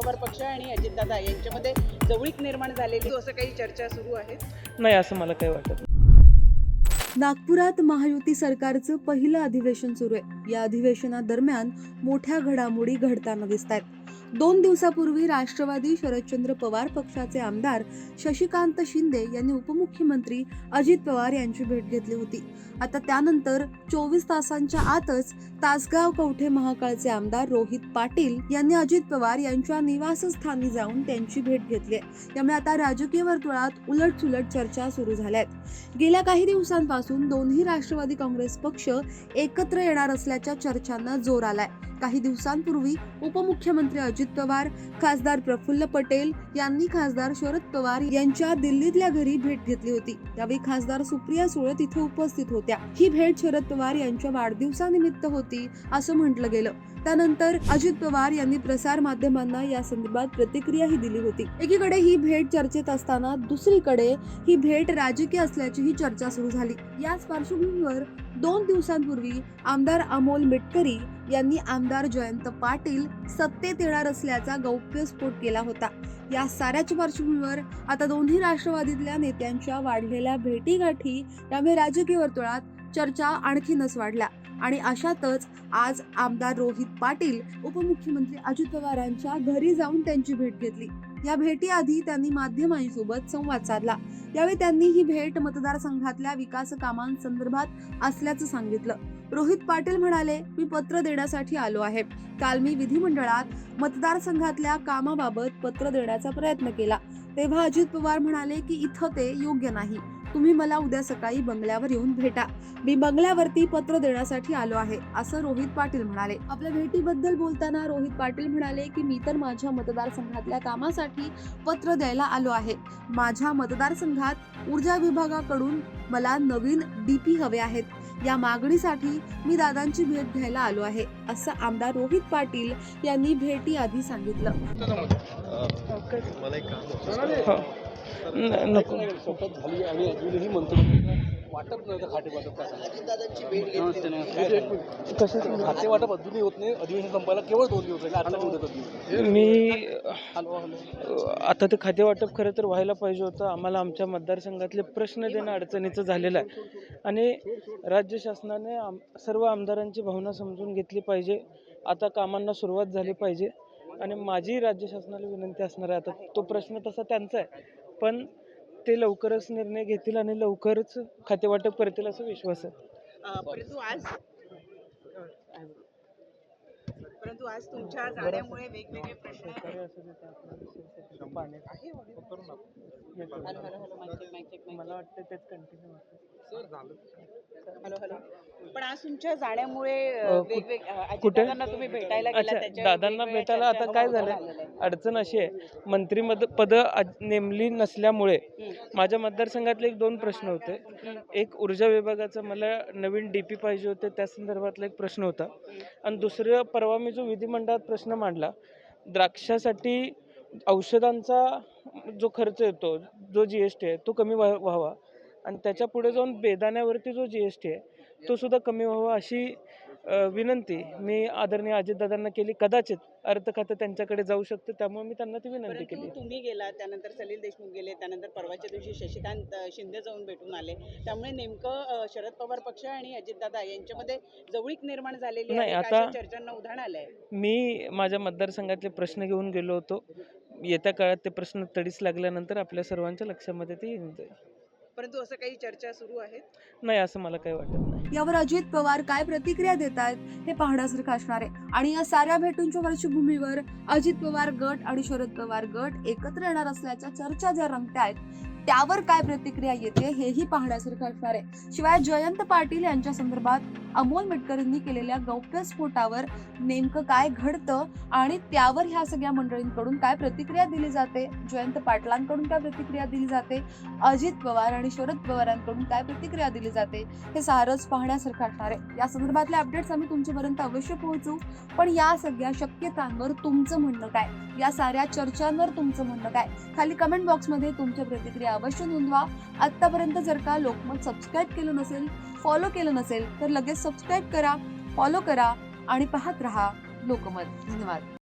पवार पक्ष आणि अजितदादा यांच्यामध्ये जवळीक निर्माण झालेली असं काही चर्चा सुरू आहे? नाही असं मला काही वाटत. नागपुरात महायुती सरकारचं पहिलं अधिवेशन सुरू आहे. या अधिवेशनादरम्यान मोठ्या घडामोडी घडताना दिसत आहेत दोन दिवसापूर्वी राष्ट्रवादी शरदचंद्र पवार पक्षाचे आमदार शशिकांत शिंदे यांनी उपमुख्यमंत्री अजित पवार यांची भेट घेतली होती. आता त्यानंतर चोवीस तासांच्या आतच तासगाव कवठे महाकाळचे आमदार रोहित पाटील यांनी अजित पवार यांच्या निवासस्थानी जाऊन त्यांची भेट घेतली आहे. त्यामुळे आता राजकीय वर्तुळात उलटसुलट चर्चा सुरू झाल्या आहेत. गेल्या काही दिवसांपासून दोन्ही राष्ट्रवादी काँग्रेस पक्ष एकत्र येणार असल्याच्या चर्चांना जोर आलाय. काही दिवसांपूर्वी उपमुख्यमंत्री अजित पवार खासदार प्रफुल्ल पटेल यांनी खासदार शरद पवार यांच्या दिल्लीतल्या घरी भेट घेतली होती. त्यावेळी खासदार सुप्रिया सुळे तिथे उपस्थित होत्या. ही भेट शरद पवार यांच्या वाढदिवसानिमित्त होती असं म्हटलं गेलं. त्यानंतर अजित पवार यांनी प्रसार माध्यमांना या संदर्भात प्रतिक्रियाही दिली होती. एकीकडे ही भेट चर्चेत असताना दुसरीकडे ही भेट राजकीय असल्याचीही चर्चा सुरू झाली. याच पार्श्वभूमीवर दोन दिवसांपूर्वी आमदार अमोल मिटकरी यांनी आमदार जयंत पाटील सत्तेत येणार असल्याचा गौप्यस्फोट केला होता. या साऱ्याच्या पार्श्वभूमीवर आता दोन्ही राष्ट्रवादीतल्या नेत्यांच्या वाढलेल्या भेटीगाठी यामुळे राजकीय वर्तुळात चर्चा आणखीनच वाढल्या. आणि अशातच आज आमदार रोहित पाटील उपमुख्यमंत्री अजित पवारांच्या घरी जाऊन त्यांची भेट घेतली. या भेटीआधी त्यांनी माध्यमांसोबत संवाद साधला. यावेळी त्यांनी ही भेट मतदारसंघातल्या विकास कामांसंदर्भात असल्याचं सांगितलं. रोहित पाटील म्हणाले मी पत्र देण्यासाठी आलो आहे. काल मी विधिमंडळात मतदारसंघातल्या कामाबाबत पत्र देण्याचा प्रयत्न केला. तेव्हा अजित पवार म्हणाले की इथं ते योग्य नाही. तुम्ही मला उद्या सकाळी बंगल्यावर येऊन भेटा. मी बंगल्यावरती पत्र देण्यासाठी आलो आहे असं रोहित पाटील म्हणाले. आपल्या भेटीबद्दल बोलताना रोहित पाटील म्हणाले की मी तर माझ्या मतदारसंघातल्या कामासाठी पत्र द्यायला आलो आहे. माझ्या मतदारसंघात ऊर्जा विभागाकडून मला नवीन डीपी हवे आहेत. या मागणीसाठी मी दादांची भेट घ्यायला आलो आहे असं आमदार रोहित पाटील यांनी भेटी आधी सांगितलं नको. शपथ झाली आणि अजूनही मंत्री वाटप नव्हतं खाते वाटप कशाचं? खाते वाटप अजूनही होत नाही अधिवेशन संपायला केवळ दोन दिवस राहिले आजचा मुदत होती मी आता ते खाते वाटप खरं तर व्हायला पाहिजे होतं. आम्हाला आमच्या मतदारसंघातले प्रश्न देणं अडचणीचं झालेलं आहे. आणि राज्य शासनाने आम सर्व आमदारांची भावना समजून घेतली पाहिजे. आता कामांना सुरुवात झाली पाहिजे. आणि माझी राज्य शासनाला विनंती असणार आहे आता तो प्रश्न तसा त्यांचा आहे. पण ते लवकरच निर्णय घेतील आणि लवकरच खातेवाटप करतील असा विश्वास आहे. परंतु आज परंतु आज तुमच्या जाण्यामुळे वेगवेगळे प्रश्न. हॅलो हॅलो मला वाटतं तेच कंटिन्यू हॅलो हॅलो पण आज तुमच्या जाण्यामुळे कुठ- अच्छा दादांना भेटायला आता काय झालं? अडचण अशी आहे मंत्रिमद पद नेमली नसल्यामुळे माझ्या मतदारसंघातले एक दोन प्रश्न होते. एक ऊर्जा विभागाचा मला नवीन डी पी पाहिजे होते त्या संदर्भातला एक प्रश्न होता. आणि दुसरं परवा मी जो विधिमंडळात प्रश्न मांडला द्राक्षासाठी औषधांचा जो खर्च येतो जो जी एस टी आहे तो कमी व्हा व्हावा. आणि त्याच्या पुढे जाऊन बेदाण्यावरती जो जी एस टी आहे तो सुद्धा कमी व्हावा अशी विनंती मी आदरणीय अजितदादांना केली. कदाचित अर्थ खातं त्यांच्याकडे जाऊ शकतं त्यामुळे मी त्यांना ती विनंती केली. तुम्ही गेला त्यानंतर सलील देशमुख गेले त्यानंतर परवाच्या दिवशी शशिकांत शिंदे जाऊन भेटून आले. त्यामुळे नेमकं शरद पवार पक्ष आणि अजितदादा यांच्यामध्ये जवळीक निर्माण झालेली नाही, आता- चर्चांना उधाण आलंय. मी माझ्या मतदारसंघातले प्रश्न घेऊन गेलो होतो. येत्या काळात ते प्रश्न तडीस लागल्यानंतर आपल्या सर्वांच्या लक्षामध्ये ते येऊन जाईल. परंतु असं काही चर्चा सुरू आहेत? नाही असं मला काही वाटत नाही. यावर अजित पवार काय प्रतिक्रिया देत आहेत हे पाहण्यासारखं असणार आहे. आणि या साऱ्या भेटूंच्या पार्श्वभूमीवर अजित पवार गट आणि शरद पवार गट एकत्र येणार असल्याच्या चर्चा ज्या रंगतायत त्यावर काय प्रतिक्रिया येते हेही पाहण्यासारखं असणार आहे. शिवाय जयंत पाटील यांच्या संदर्भात अमोल मिटकरींनी केलेल्या गौप्यस्फोटावर नेमकं काय घडतं आणि त्यावर ह्या सगळ्या मंडळींकडून काय प्रतिक्रिया दिली जाते? जयंत पाटलांकडून काय प्रतिक्रिया दिली जाते? अजित पवार आणि शरद पवारांकडून काय प्रतिक्रिया दिली जाते? हे सारंच पाहण्यासारखं असणार आहे. या संदर्भातले अपडेट्स आम्ही तुमच्यापर्यंत अवश्य पोहोचू. पण या सगळ्या शक्यतांवर तुमचं म्हणणं काय? या साऱ्या चर्चांवर तुमचं म्हणणं काय? खाली कमेंट बॉक्समध्ये तुमच्या प्रतिक्रिया अवश्य नोंदवा. आत्तापर्यंत जर का लोकमत सबस्क्राईब केलं नसेल फॉलो केलं नसेल तर लगेच सबस्क्राईब करा फॉलो करा आणि पाहत रहा लोकमत. धन्यवाद.